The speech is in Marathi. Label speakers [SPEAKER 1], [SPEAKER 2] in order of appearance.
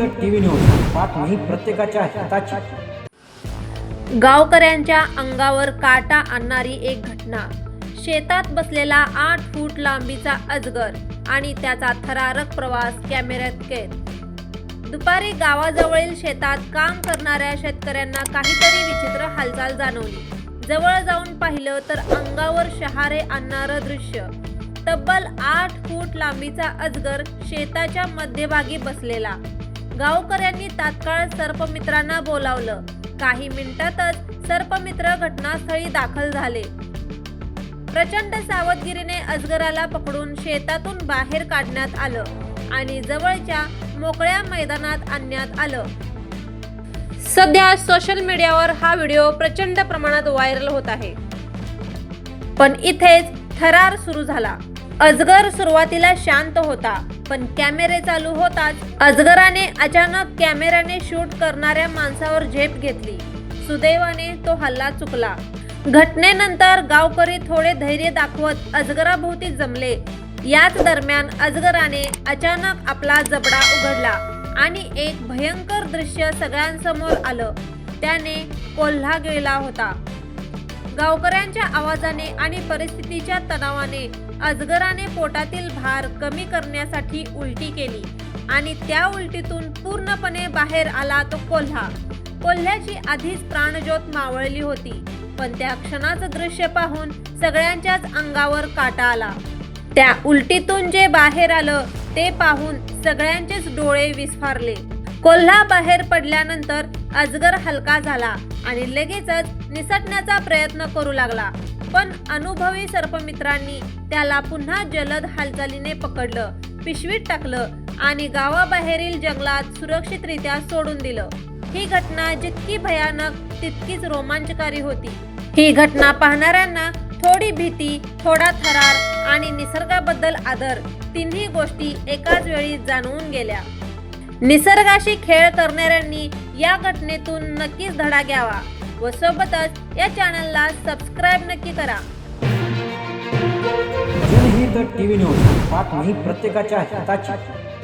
[SPEAKER 1] जनहित टीव्ही न्यूज बातमी प्रत्येकाच्या हिताची.
[SPEAKER 2] गावकऱ्यांच्या अंगावर काटा आणणारी एक घटना. शेतात बसलेला आठ फूट लांबीचा अजगर आणि त्याचा थरारक प्रवास कॅमेऱ्यात कैद दुपारी गावाजवळील शेतात काम करणाऱ्या शेतकऱ्यांना काहीतरी विचित्र हालचाल जाणवली. जवळ जाऊन पाहिलं तर अंगावर शहारे आणणारं दृश्य. तब्बल आठ फूट लांबीचा अजगर शेताच्या मध्यभागी बसलेला. गावकऱ्यांनी तात्काळ सर्पमित्रांना बोलावलं. काही मिनिटातच सर्पमित्र घटनास्थळी दाखल झाले. प्रचंड सावधगिरीने अजगराला पकडून शेतातून बाहेर काढण्यात आलं आणि जवळच्या मोकळ्या मैदानात आणण्यात आलं. सध्या सोशल मीडियावर हा व्हिडिओ प्रचंड प्रमाणात व्हायरल होत आहे. पण इथेच थरार सुरू झाला. अजगर सुरुवातीला शांत होता पण कॅमेरे चालू होताच अजगराने अचानक कॅमेऱ्याने शूट करणाऱ्या माणसावर झेप घेतली. सुदैवाने तो हल्ला चुकला. घटनेनंतर गावकरी थोडे धैर्य दाखवत अजगराभोवती जमले. याच दरम्यान अजगराने अचानक आपला जबडा उघडला आणि एक भयंकर दृश्य सगळ्यांसमोर आलं. त्याने कोल्हा गिळला होता. गावकऱ्यांच्या आवाजाने आणि परिस्थितीच्या तणावाने अजगराने पोटातील भार कमी करण्यासाठी उलटी केली आणि त्या उलटीतून पूर्णपणे बाहेर आला तो कोल्हा. कोल्ह्याची आधीच प्राणज्योत मावळली होती पण त्या क्षणाचं दृश्य पाहून सगळ्यांच्याच अंगावर काटा आला. त्या उलटीतून जे बाहेर आलं ते पाहून सगळ्यांचेच डोळे विस्फारले. कोल्हा बाहेर पडल्यानंतर अजगर हलका झाला आणि लगेचच निसटण्याचा प्रयत्न करू लागला. पण अनुभवी सर्पमित्रांनी त्याला पुन्हा जलद हालचालीने पकडलं पिशवीत टाकलं आणि गावाबाहेरील जंगलात सुरक्षितरित्या सोडून दिलं. ही घटना जितकी भयानक तितकीच रोमांचकारी होती. ही घटना पाहणाऱ्यांना थोडी भीती थोडा थरार आणि निसर्गाबद्दल आदर तिन्ही गोष्टी एकाच वेळी जाणवून गेल्या. निसर्गाशी खेळ करणाऱ्यांनी या घटनेतून नक्कीच धडा घ्यावा व सोबतच या चॅनलला सबस्क्राईब नक्की करा.
[SPEAKER 1] जनहित टीव्ही न्यूज बातमी प्रत्येकाच्या हिताची.